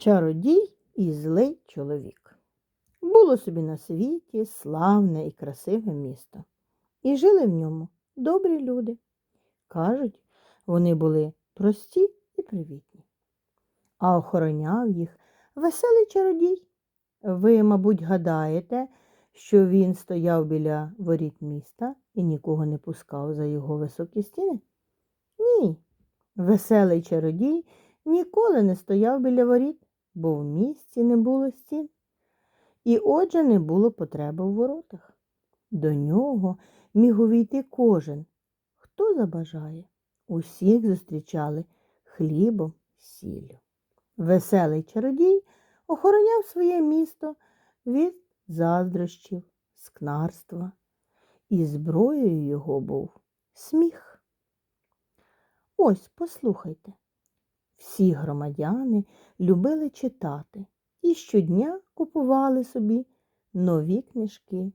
Чародій і злий чоловік. Було собі на світі славне і красиве місто, і жили в ньому добрі люди. Кажуть, вони були прості і привітні. А охороняв їх веселий чародій. Ви, мабуть, гадаєте, що він стояв біля воріт міста і нікого не пускав за його високі стіни? Ні. Веселий чародій ніколи не стояв біля воріт, бо в місті не було стін. І отже не було потреби в воротах. До нього міг увійти кожен, хто забажає. Усіх зустрічали хлібом, сіллю. Веселий чародій охороняв своє місто від заздрощів, скнарства, і зброєю його був сміх. Ось послухайте. Всі громадяни любили читати і щодня купували собі нові книжки,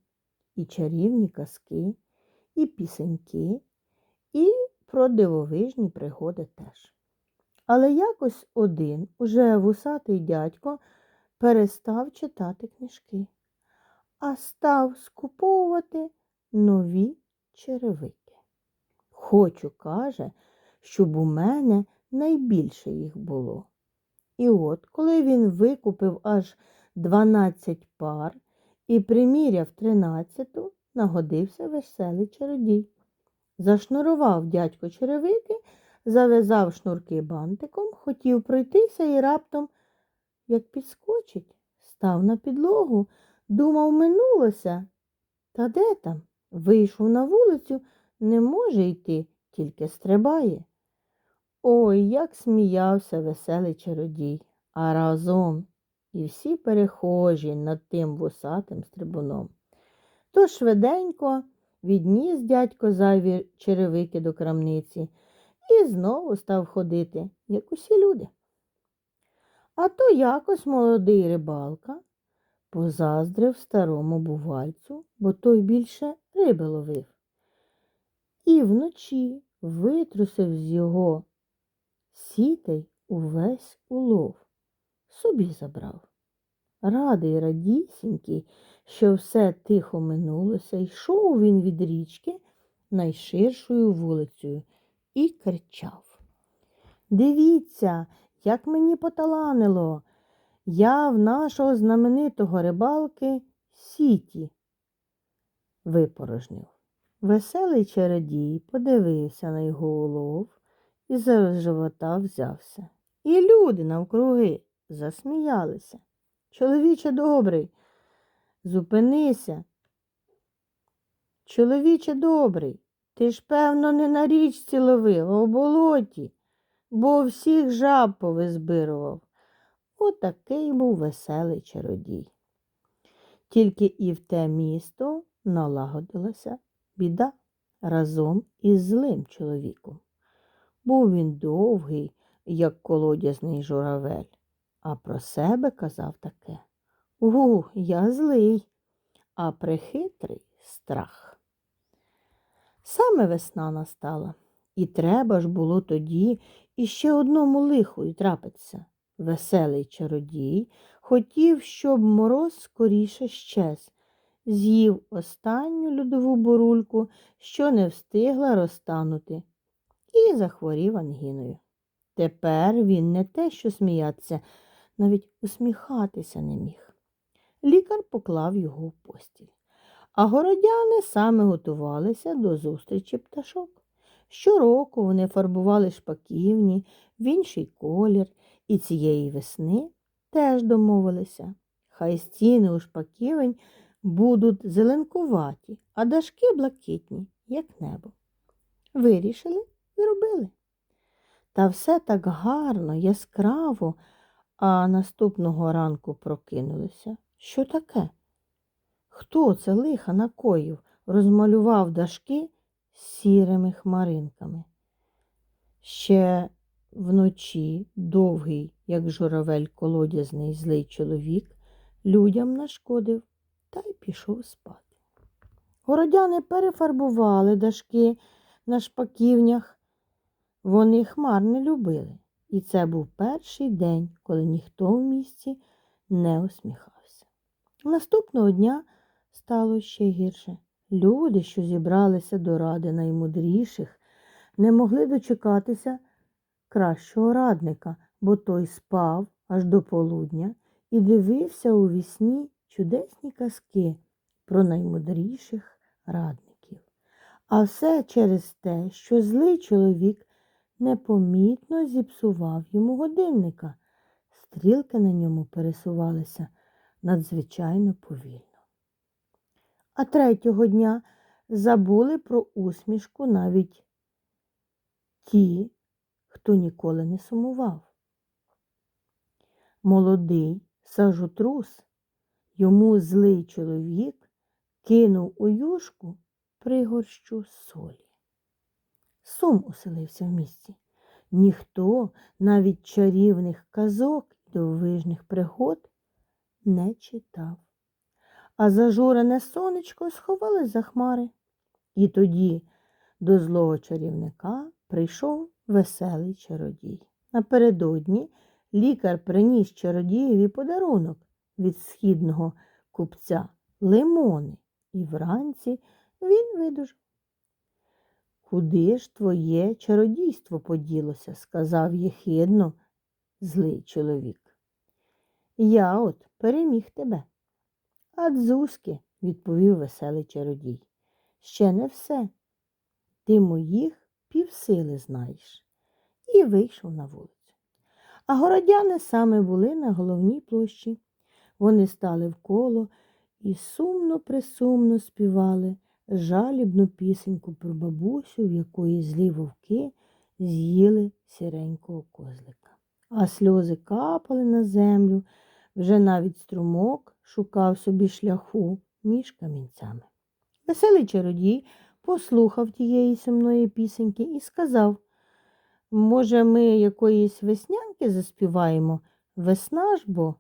і чарівні казки, і пісеньки, і про дивовижні пригоди теж. Але якось один уже вусатий дядько перестав читати книжки, а став скуповувати нові черевики. Хочу, каже, щоб у мене найбільше їх було. І от, коли він викупив аж 12 пар і приміряв тринадцяту, нагодився веселий чародій. Зашнурував дядько черевики, зав'язав шнурки бантиком, хотів пройтися і раптом, як підскочить, став на підлогу, думав, минулося. Та де там? Вийшов на вулицю, не може йти, тільки стрибає. Ой, як сміявся веселий чародій, а разом і всі перехожі над тим вусатим стрибуном. То швиденько відніс дядько зайві черевики до крамниці і знову став ходити, як усі люди. А то якось молодий рибалка позаздрив старому бувальцю, бо той більше риби ловив. І вночі витрусив з його сітей увесь улов, собі забрав. Радий радісінький, що все тихо минулося, йшов він від річки найширшою вулицею і кричав. Дивіться, як мені поталанило. Я в нашого знаменитого рибалки сіті випорожнив. Веселий чародій подивився на його улов і за живота взявся. І люди навкруги засміялися. Чоловіче добрий, зупинися. Чоловіче добрий, ти ж, певно, не на річці ловив, а в болоті, бо всіх жаб повизбирував. Отакий був веселий чародій. Тільки і в те місто налагодилася біда разом із злим чоловіком. Був він довгий, як колодязний журавель, а про себе казав таке У, я злий, а прихитрий страх. Саме весна настала, і треба ж було тоді іще одному лиху трапиться. Веселий чародій хотів, щоб мороз скоріше щез, з'їв останню льодову бурульку, що не встигла розтанути, і захворів ангіною. Тепер він не те, що сміятися, навіть усміхатися не міг. Лікар поклав його в постіль, а городяни саме готувалися до зустрічі пташок. Щороку вони фарбували шпаківні в інший колір, і цієї весни теж домовилися. Хай стіни у шпаківень будуть зеленкуваті, а дашки блакитні, як небо. Вирішили зробили. Та все так гарно, яскраво, а наступного ранку прокинулися. Що таке? Хто це лиха накоїв, розмалював дашки сірими хмаринками? Ще вночі довгий, як журавель колодязний злий чоловік, людям нашкодив та й пішов спати. Городяни перефарбували дашки на шпаківнях. Вони хмар не любили. І це був перший день, коли ніхто в місті не усміхався. Наступного дня стало ще гірше. Люди, що зібралися до ради наймудріших, не могли дочекатися кращого радника, бо той спав аж до полудня і дивився у вісні чудесні казки про наймудріших радників. А все через те, що злий чоловік непомітно зіпсував йому годинника. Стрілки на ньому пересувалися надзвичайно повільно. А третього дня забули про усмішку навіть ті, хто ніколи не сумував. Молодий сажотрус, йому злий чоловік кинув у юшку пригорщу солі. Сум оселився в місті. Ніхто навіть чарівних казок і дивовижних пригод не читав. А зажурене сонечко сховалось за хмари. І тоді до злого чарівника прийшов веселий чародій. Напередодні лікар приніс чародієві подарунок від східного купця лимони, і вранці він видужав. Куди ж твоє чародійство поділося? сказав єхидно злий чоловік. Я от переміг тебе. А дзузьки, відповів веселий чародій. Ще не все. Ти моїх півсили знаєш. І вийшов на вулицю. А городяни саме були на головній площі. Вони стали вколо і сумно присумно співали жалібну пісеньку про бабусю, в якої злі вовки з'їли сіренького козлика. А сльози капали на землю, вже навіть струмок шукав собі шляху між камінцями. Веселий чародій послухав тієї сумної пісеньки і сказав, може, ми якоїсь веснянки заспіваємо? Весна ж бо.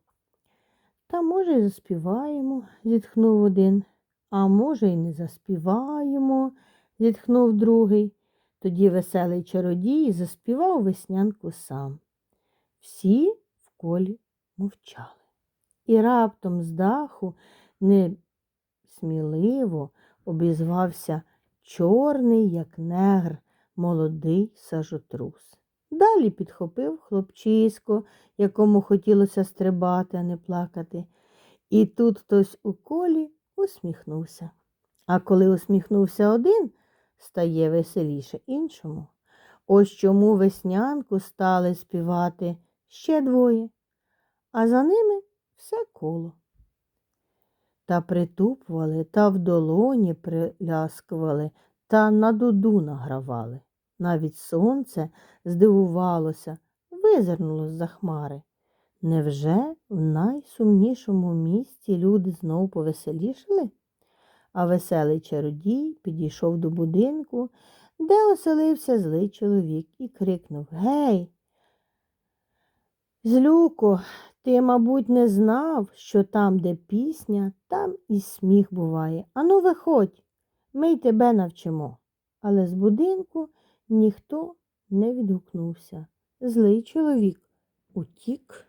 Та, може, й заспіваємо, зітхнув один. А може, й не заспіваємо, зітхнув другий. Тоді веселий чародій заспівав веснянку сам. Всі в колі мовчали. І раптом з даху несміливо обізвався чорний, як негр, молодий сажотрус. Далі підхопив хлопчисько, якому хотілося стрибати, а не плакати. І тут хтось у колі усміхнувся. А коли усміхнувся один, стає веселіше іншому. Ось чому веснянку стали співати ще двоє, а за ними все коло. Та притупували, та в долоні приляскували, та на дуду награвали. Навіть сонце здивувалося, визирнуло з-за хмари. Невже в найсумнішому місці люди знов повеселішали? А веселий чародій підійшов до будинку, де оселився злий чоловік, і крикнув Гей, злюко, ти, мабуть, не знав, що там, де пісня, там і сміх буває. Ану, виходь, ми й тебе навчимо. Але з будинку ніхто не відгукнувся. Злий чоловік утік.